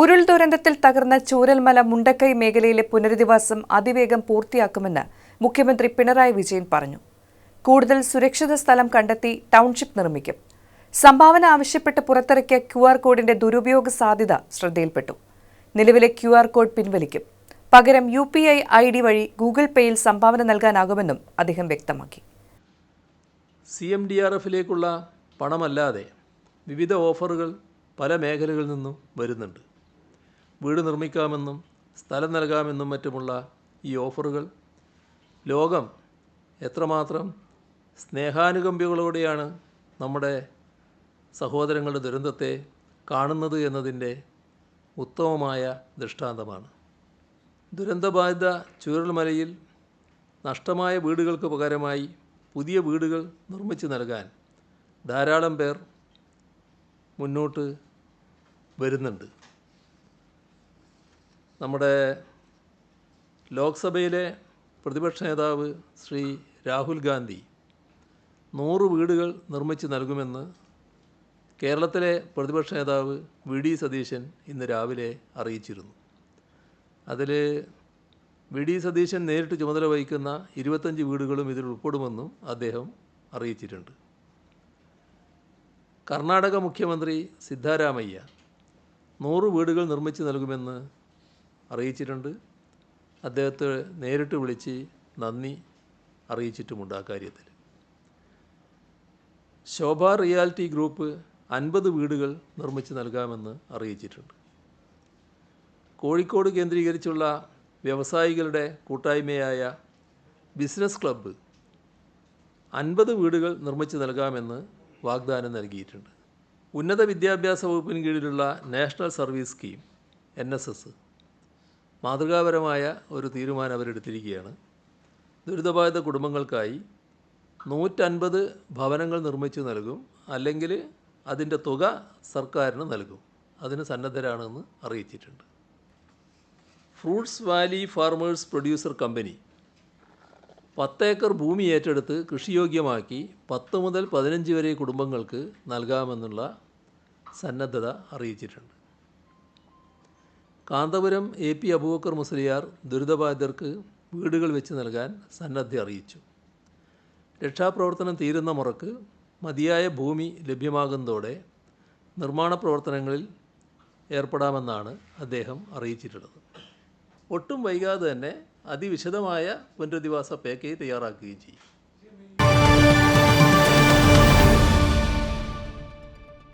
ഉരുൾ ദുരന്തത്തിൽ തകർന്ന ചൂരൽമല മുണ്ടക്കൈ മേഖലയിലെ പുനരധിവാസം അതിവേഗം പൂർത്തിയാക്കുമെന്ന് മുഖ്യമന്ത്രി പിണറായി വിജയൻ പറഞ്ഞു. കൂടുതൽ സുരക്ഷിത സ്ഥലം കണ്ടെത്തി ടൗൺഷിപ്പ് നിർമ്മിക്കും. സംഭാവന ആവശ്യപ്പെട്ട് പുറത്തിറക്കിയ ക്യു ആർ കോഡിന്റെ ദുരുപയോഗ സാധ്യത ശ്രദ്ധയിൽപ്പെട്ടു. നിലവിലെ ക്യു ആർ കോഡ് പിൻവലിക്കും. പകരം U P I I D വഴി ഗൂഗിൾ പേയിൽ സംഭാവന നൽകാനാകുമെന്നും അദ്ദേഹം വ്യക്തമാക്കി. സി എം ഡി ആർ എഫിലേക്കുള്ള പണമല്ലാതെ വിവിധ ഓഫറുകൾ പല മേഖലകളിൽ നിന്നും വരുന്നുണ്ട്. വീട് നിർമ്മിക്കാമെന്നും സ്ഥലം നൽകാമെന്നും മറ്റുമുള്ള ഈ ഓഫറുകൾ ലോകം എത്രമാത്രം സ്നേഹാനുകമ്പികളോടെയാണ് നമ്മുടെ സഹോദരങ്ങളുടെ ദുരന്തത്തെ കാണുന്നത് എന്നതിന്റെ ഉത്തമമായ ദൃഷ്ടാന്തമാണ്. ദുരന്തബാധിത ചുരൽമലയിൽ നഷ്ടമായ വീടുകൾക്ക് പകരമായി പുതിയ വീടുകൾ നിർമ്മിച്ചു നൽകാൻ ധാരാളം പേർ മുന്നോട്ട് വരുന്നുണ്ട്. നമ്മുടെ ലോക്സഭയിലെ പ്രതിപക്ഷ നേതാവ് ശ്രീ രാഹുൽ ഗാന്ധി നൂറ് വീടുകൾ നിർമ്മിച്ച് നൽകുമെന്ന് കേരളത്തിലെ പ്രതിപക്ഷ നേതാവ് വി ഡി സതീശൻ ഇന്ന് രാവിലെ അറിയിച്ചിരുന്നു. അതിൽ വി ഡി സതീശൻ നേരിട്ട് ചുമതല വഹിക്കുന്ന ഇരുപത്തഞ്ച് വീടുകളും ഇതിൽ ഉൾപ്പെടുമെന്നും അദ്ദേഹം അറിയിച്ചിട്ടുണ്ട്. കർണാടക മുഖ്യമന്ത്രി സിദ്ധാരാമയ്യ നൂറ് വീടുകൾ നിർമ്മിച്ച് നൽകുമെന്ന് അറിയിച്ചിട്ടുണ്ട്. അദ്ദേഹത്തെ നേരിട്ട് വിളിച്ച് നന്ദി അറിയിച്ചിട്ടുമുണ്ട് ആ കാര്യത്തിൽ. ശോഭ റിയാലിറ്റി ഗ്രൂപ്പ് അൻപത് വീടുകൾ നിർമ്മിച്ച് നൽകാമെന്ന് അറിയിച്ചിട്ടുണ്ട്. കോഴിക്കോട് കേന്ദ്രീകരിച്ചുള്ള വ്യവസായികളുടെ കൂട്ടായ്മയായ ബിസിനസ് ക്ലബ്ബ് അൻപത് വീടുകൾ നിർമ്മിച്ച് നൽകാമെന്ന് വാഗ്ദാനം നൽകിയിട്ടുണ്ട്. ഉന്നത വിദ്യാഭ്യാസ വകുപ്പിന് കീഴിലുള്ള national service scheme N S S. മാതൃകാപരമായ ഒരു തീരുമാനം അവരെടുത്തിരിക്കുകയാണ്. ദുരിതബാധിത കുടുംബങ്ങൾക്കായി നൂറ്റൻപത് ഭവനങ്ങൾ നിർമ്മിച്ചു നൽകും അല്ലെങ്കിൽ അതിന്റെ തുക സർക്കാരിന് നൽകും. അതിന് സന്നദ്ധരാണെന്ന് അറിയിച്ചിട്ടുണ്ട്. Fruits valley farmers producer company പത്തേക്കർ ഭൂമി ഏറ്റെടുത്ത് കൃഷിയോഗ്യമാക്കി പത്ത് മുതൽ പതിനഞ്ച് വരെ കുടുംബങ്ങൾക്ക് നൽകാമെന്നുള്ള സന്നദ്ധത അറിയിച്ചിട്ടുണ്ട്. കാന്തപുരം എ പി അബൂബക്കർ മുസ്ലിയാർ ദുരിതബാധിതർക്ക് വീടുകൾ വെച്ച് നൽകാൻ സന്നദ്ധ അറിയിച്ചു. രക്ഷാപ്രവർത്തനം തീരുന്ന മുറക്ക് മതിയായ ഭൂമി ലഭ്യമാകുന്നതോടെ നിർമ്മാണ പ്രവർത്തനങ്ങളിൽ ഏർപ്പെടാമെന്നാണ് അദ്ദേഹം അറിയിച്ചിട്ടുള്ളത്. ഒട്ടും വൈകാതെ തന്നെ അതിവിശദമായ പുനരധിവാസ പാക്കേജ് തയ്യാറാക്കുകയും ചെയ്യും.